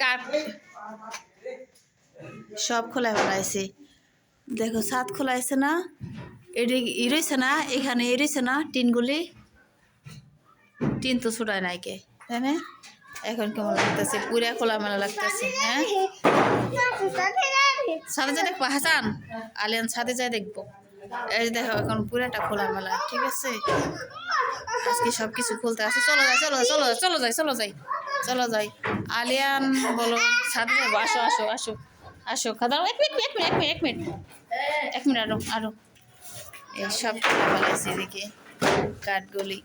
কাঠ সব খোলা ফেলাইছে দেখো, ছাদ খোলাইছে না? এটি ই রয়েছে না? এখানে এ না? টিনগুলি? টিন তো ছুটায় নাই কে? তাই না? এখন কেমন লাগতেছে? পুরা খোলা মেলা লাগতেছে হ্যাঁ? ছাদে যা দেখব, হাসান? আলিয়ান, ছাদে যাই দেখব। এই দেখো, এখন পুরাটা খোলা মেলা ঠিক আছে? আজকে সব কিছু খুলতে আছে। চলো যাই, চলো চলো চলো যাই চলো যাই। চলো যাই। আলিয়ান বলো ছাদে যাব আসো আসো আসো আসো খাদা এক মিনিট এক মিনিট এক মিনিট এক মিনিট। এক মিনিট আরও আরও। এই সব খোলা ফেলাইছে এদিকে, কাঠগুলি।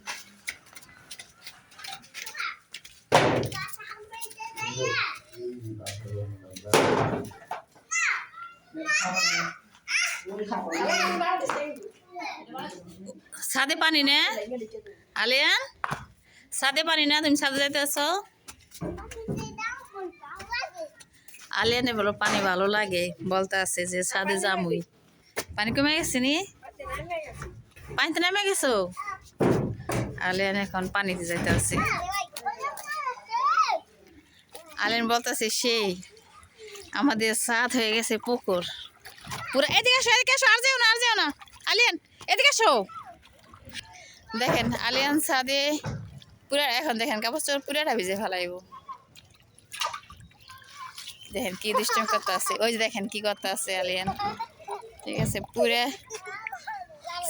সাদে পানি না। আলিয়ান, সাদে পানি না, তুমি ছাদে যাইতে আছো আলিয়ানে বলো, পানি ভালো লাগে? বলতে আছে যে ছাদে যামুই। পানি কমে গেছে নি? পানিতে নেমে গেছো? আলিয়ান এখন পানিতে যাইতে আছে। আলিয়ান বলতেছে সেই, আমাদের ছাদ হয়ে গেছে পুকুর। পুরো, এদিকে আসো এদিকে আসো, আর যেও না, আর যেও না। আলিয়ান, এদিকে আসো। দেখেন, আলিয়ান ছাদে পুরা, এখন দেখেন, কাপড় চোপড় পুরাটা ভিজে ফেলাইব। দেখেন কি দুষ্টম করতে আছে। ওই যে দেখেন কি করতে আছে আলিয়ান ঠিক আছে, পুরা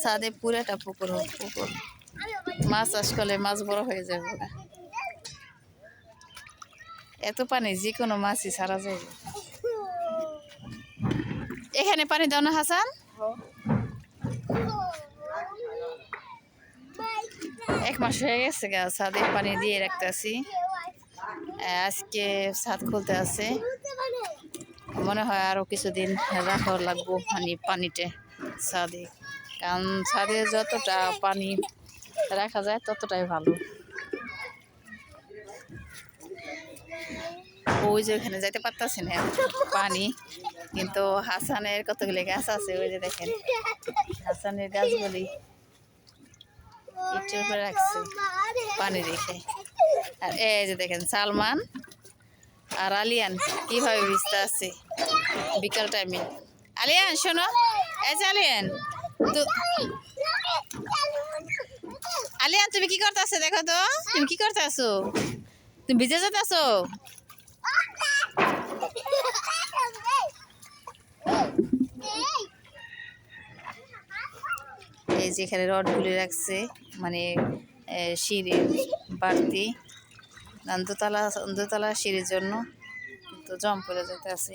ছাদে পুরাটা পুকুর পুকুর। মাছ চাষ করলে মাছ বড় হয়ে যাবে। এত পানি যে কোনো মাছই ছাড়া যাবে এখানে পানি দাও না, হাসান। এক মাস হয়ে গেছে গা, ছাদে পানি দিয়ে রাখতেছি। আজকে ছাদ খুলতে আছে। মনে হয় আরও কিছুদিন রাখা লাগবো মানে পানিতে ছাদে। কারণ ছাদে যতটা পানি রাখা যায় ততটাই ভালো। ওই যে ওখানে যাইতে পারতাছি না পানি কিন্তু হাসানের কতগুলি গাছ আছে ওই যে দেখেন। হাসানের গাছগুলি ইটের উপরে রাখছে পানি রেখে আর এই যে দেখেন, সালমান আর আলিয়ান, কীভাবে ভিজতে আছে বিকাল টাইমে আলিয়ান, শোনো। এই যে আলিয়ান, তো- আলিয়ান, তুমি কি করতে আছো দেখো তো। তুমি কি করতে আছো তুমি ভিজে যেতে আছো এই যে এখানে রডগুলি রাখছে মানে সিঁড়ি বাড়তি। দোতলা দোতলা সিঁড়ির জন্য তো জম করে যেতে আছে।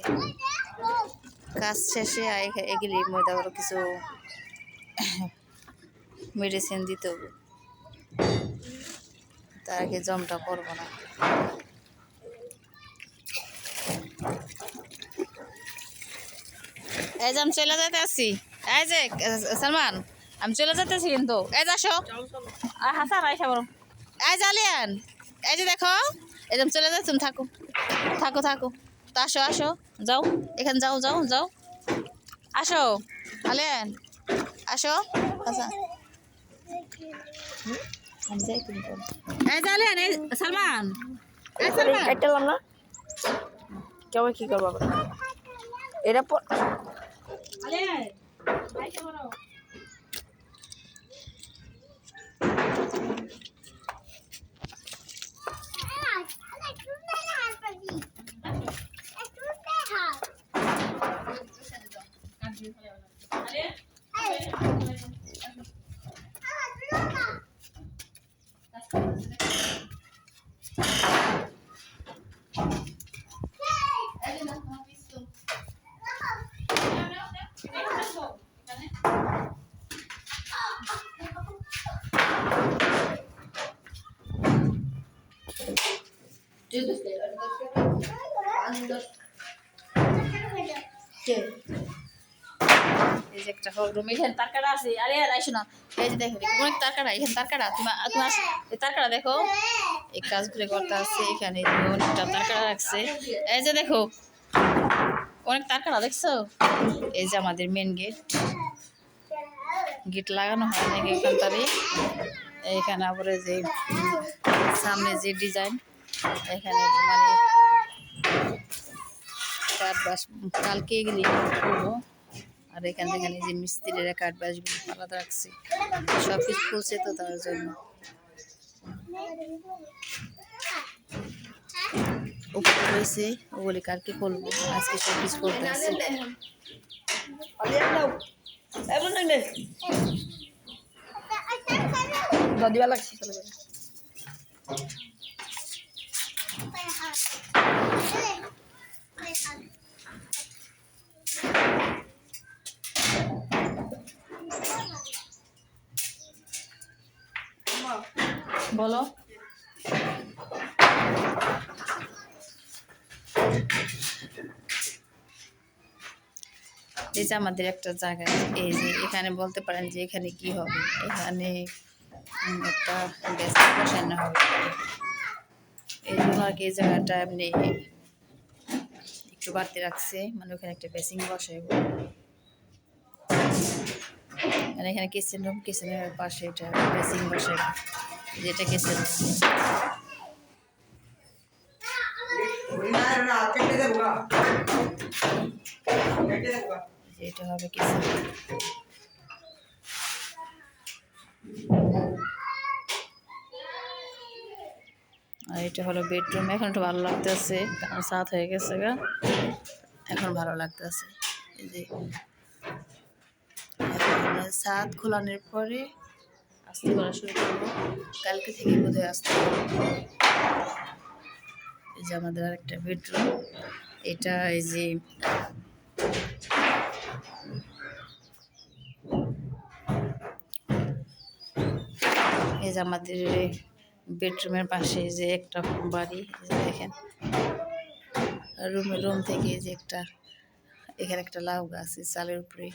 কাজ শেষে এগুলি ময়দা করে কিছু মেডিসিন দিতে হবে। তার আগে জমটা পড়ব না। এই যে আমি চলে যেতে আসছি এই যে সালমান আমি চলে যেতেছি কিন্তু। এই যে আসো। আর হাসান আইসা বলো এই যে আলিয়ান। এই যে দেখো আমি চলে যাচ্ছি থাকো থাকো থাকো। তো আসো আসো যাও এখানে যাও যাও যাও। আসো আলিয়ান আসো করো। এই যে আলিয়ান এই সালমান এই সালমান। কাটলাম না কেমন কি করব? এটা Did this later. And the... Did. রুমে এখানে তার কাটা আছে। না। এই যে অনেক দেখো এই এখানে অনেকটা রাখছে। এই যে দেখো, অনেক দেখছ? এই যে আমাদের মেন গেট গেট লাগানো হয় নাকি এইখানে আবার যে সামনে যে ডিজাইন এখানে মানে কালকে এগুলি করব। আর এখান থেকে যে মিস্ত্রিরা কাঠ বাসগুলো আলাদা রাখছি। সব কিছু খুলছে তো তার জন্য। উপরে রয়েছে ওগুলি কালকে খুলবো আজকে সব কিছু করতে দিবা লাগছে, চলে যাবে। বলো। এই যে আমাদের একটা জায়গা এই যে এখানে বলতে পারেন যে এখানে কি হবে? এখানে একটা গ্যাস বসানো হবে। এই জন্য আর কি এই জায়গাটা এমনি একটু বাড়তে রাখছে? মানে ওখানে একটা বেসিং বসাইব। আর এখানে কিচেন রুম কিচেনের পাশে এটা বেসিং বসাইব যেটা কিচেন এটা হবে কিচেন আর এটা হলো বেডরুম এখন একটু ভালো লাগতেছে। কারণ সাত হয়ে গেছে গা। এখন ভালো লাগতেছে। এই যে সাত খোলানোর পরে আস্তে করা শুরু করব। কালকে থেকে বোধহয় আসতে এই যে আমাদের আরেকটা বেডরুম এটা এই যে এই যে আমাদের বেডরুমের পাশে যে একটা বাড়ি দেখেন। রুমে রুম থেকে যে একটা, এখানে একটা লাউ গাছ চালের উপরে।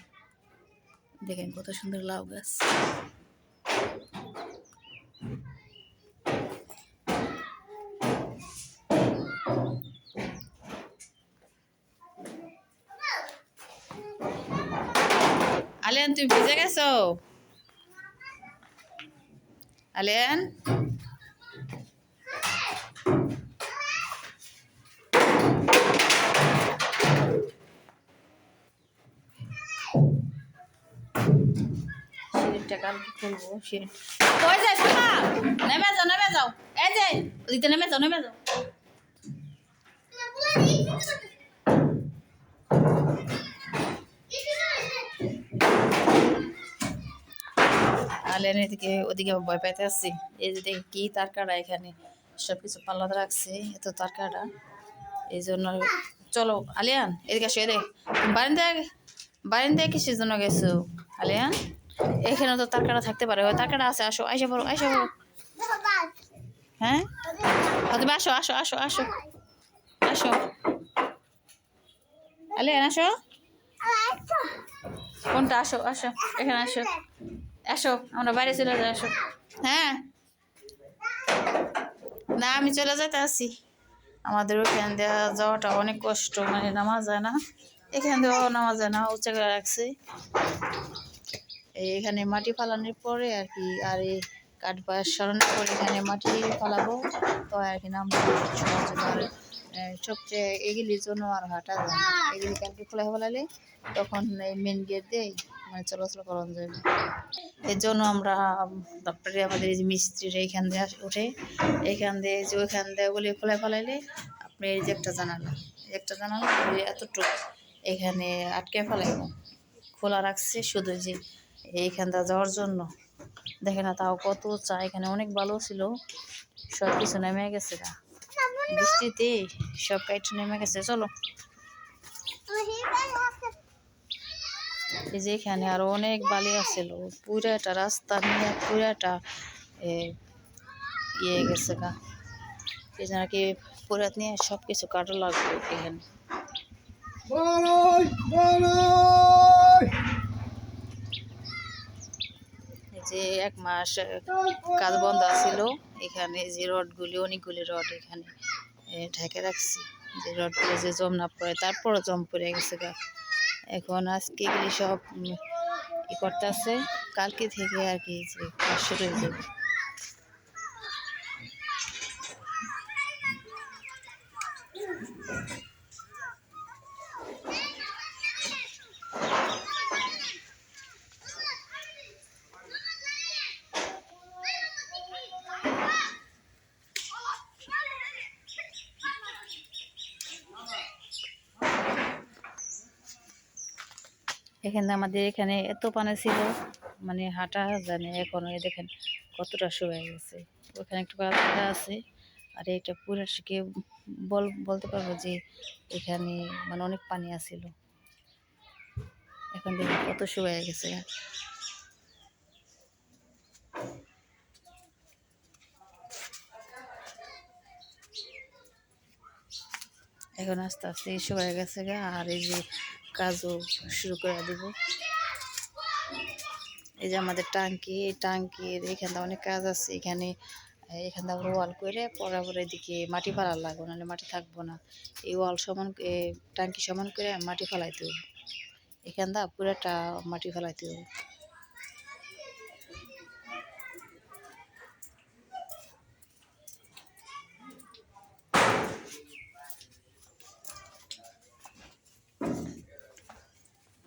দেখেন কত সুন্দর লাউ গাছ। আলিয়ান তুমি ভিজে গেছো? আলিয়ান? কালকে খুলবো আলেন এদিকে ওদিকে ভয় পাইতে আসছি। এই যে দেখি কি তার কাটা এখানে। সব কিছু পাল্লাতে রাখছে, এত তার কাটা এই জন্য চলো, আলিয়ান, এদিকে আসো, এদিকে। কিসের জন্য গেছো, আলিয়ান? এখানে তো তার কাটা থাকতে পারে। তার কাটা আছে, আসো, আইসা পড়ো আইসা পড়ো। হ্যাঁ? তুমি আসো আসো আসো আসো। আসো। আলিয়ান, আসো। কোনটা? আসো আসো। এখানে আসো। আসো, আমরা বাইরে চলে যাই, আসো। হ্যাঁ? না, আমি চলে যেতে আসি। আমাদের ওখান দিয়ে যাওয়াটা অনেক কষ্ট মানে নামা যায় না। এখান দিয়েও নামা যায় না উঁচা করে রাখছে। এখানে মাটি ফালানোর পরে আর কি, আর এই কাঠ বাস সরানোর পরে এখানে মাটি ফালাবো। তো আর কি নাম সবচেয়ে এগুলির জন্য আর হাঁটা যায় এগুলি কালকে খোলা ফেলালে তখন এই মেন গেট দিয়ে মানে চলাচল করানো যাবে এর জন্য আমরা, তারপরে আমাদের এই যে মিস্ত্রিরা এখান দিয়ে উঠে এখান দিয়ে যে ওইখান দিয়ে ওগুলি খোলা ফেলাইলে আপনি এই যে একটা জানালা একটা জানালা এতটুকু এখানে আটকে ফেলাইব। খোলা রাখছে শুধু যে এইখানটা যাওয়ার জন্য। দেখে না, তাও কত চা, এখানে অনেক ভালো ছিল। সব কিছু নেমে গেছে গা। বৃষ্টিতে সব কাইট নেমে গেছে, চলো। এই যে এখানে আরও অনেক বালি আছিল। পুরাটা রাস্তা নিয়ে পুরাটা ইয়ে গেছে গা। এই জন্য আর কি পুরাত নিয়ে সব কিছু কাটা লাগবে এখানে। যে এক মাস কাজ বন্ধ ছিল এখানে যে রডগুলি, অনেকগুলি রড এখানে ঢেকে রাখছি। যে রডগুলো যে জম না পড়ে, তারপরও জম পড়ে গেছে গা। এখন আজকে এগুলি সব ই করতে আছে কালকে থেকে আর কি যে কাজ শুরু হয়ে যাবে। এখানে আমাদের এখানে এত পানি ছিল মানে হাঁটা জানে এখন, এই দেখেন কতটা শুয়ে গেছে। ওখানে একটু পাতা আছে, আর এটা পুরো শিখে বল বলতে পারব যে এখানে মানে অনেক পানি আছিল। এখন দেখেন কত শুয়ে গেছে। এখন আস্তে আস্তে শুয়ে গেছে গা, আর এই যে কাজও শুরু করে দেব। এই যে আমাদের টাঙ্কি, এই টাঙ্কির এখানে অনেক কাজ আছে। এখানে এখানে থেকে ওয়াল করে পরাবর এদিকে মাটি ফালার লাগবে, নাহলে মাটি থাকব না। এই ওয়াল সমান টাঙ্কি সমান করে মাটি ফালাইতে হবে এখান থেকে পুরাটা মাটি ফালাইতে হবে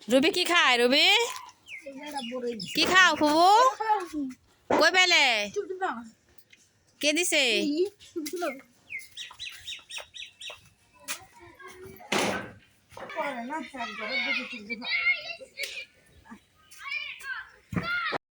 রবি কি খায় রবি? কি খাও ফুবু কই পেলে? কে দিছে?